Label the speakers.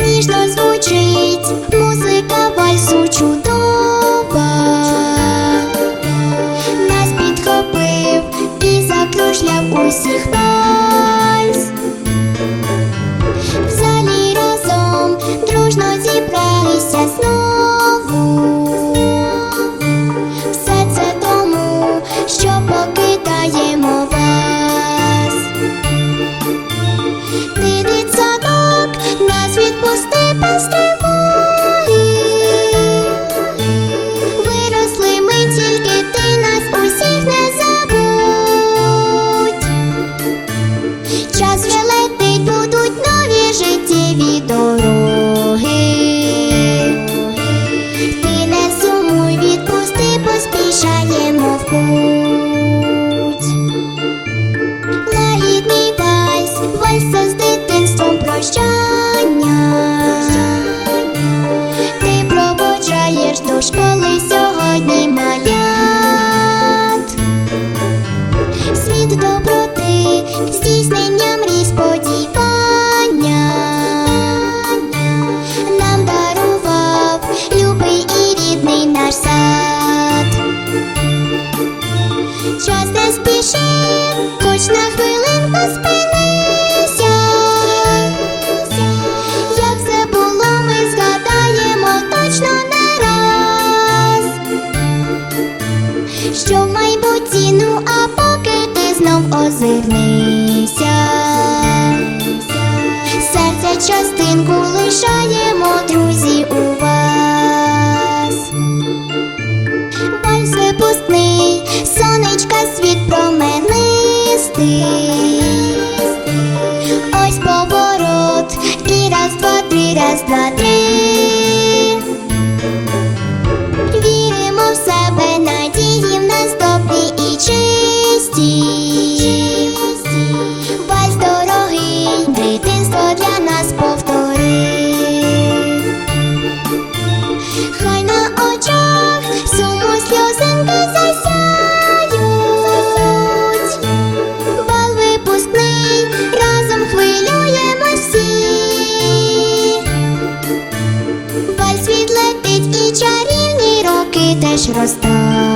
Speaker 1: Ніжно звучить музика вальсу чудова, нас підхопив і закружляв усіх вальс. В залі разом дружно зібралися знов. Школи сьогодні малят. Світ доброти, здійснення мрій сподівання. Нам дарував любий і рідний наш сад. Час не спіши, озирнися. Серця частинку лишаємо, друзі, у вас. Вальс випускний, сонечка світ променистий. Ось поворот, і раз, два, три, раз, два, три. для нас повторив, хай на очах суму сльозинки засяють, бал випускний, разом хвилюємо всі, Бал світ летить і чарівні роки теж ростуть.